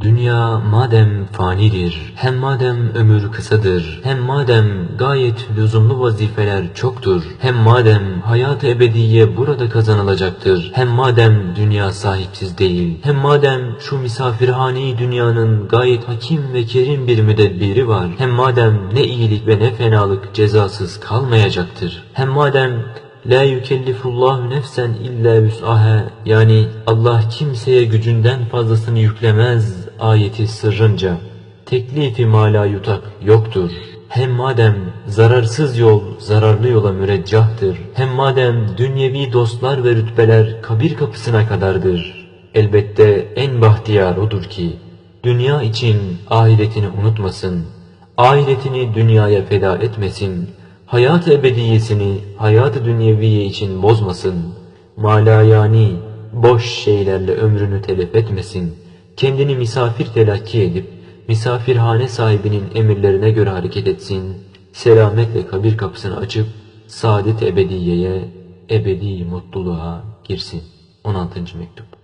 Dünya madem fanidir, hem madem ömür kısadır, hem madem gayet lüzumlu vazifeler çoktur, hem madem hayat ebediye burada kazanılacaktır, hem madem dünya sahipsiz değil, hem madem şu misafirhane dünyanın gayet hakim ve kerim bir müdebbiri var, hem madem ne iyilik ve ne fenalık cezasız kalmayacaktır, hem madem La yükellifullahu nefsen illa vüs'aha yani Allah kimseye gücünden fazlasını yüklemez ayeti sırrınca teklifi mala yutak yoktur. Hem madem zararsız yol zararlı yola müreccahtır. Hem madem dünyevi dostlar ve rütbeler kabir kapısına kadardır. Elbette en bahtiyar odur ki dünya için ahiretini unutmasın. Ahiretini dünyaya feda etmesin. Hayat ebediyesini hayat-ı dünyeviye için bozmasın. Malayani boş şeylerle ömrünü telef etmesin. Kendini misafir telakki edip misafirhane sahibinin emirlerine göre hareket etsin. Selametle kabir kapısını açıp saadet ebediyeye, ebedi mutluluğa girsin. 16. mektup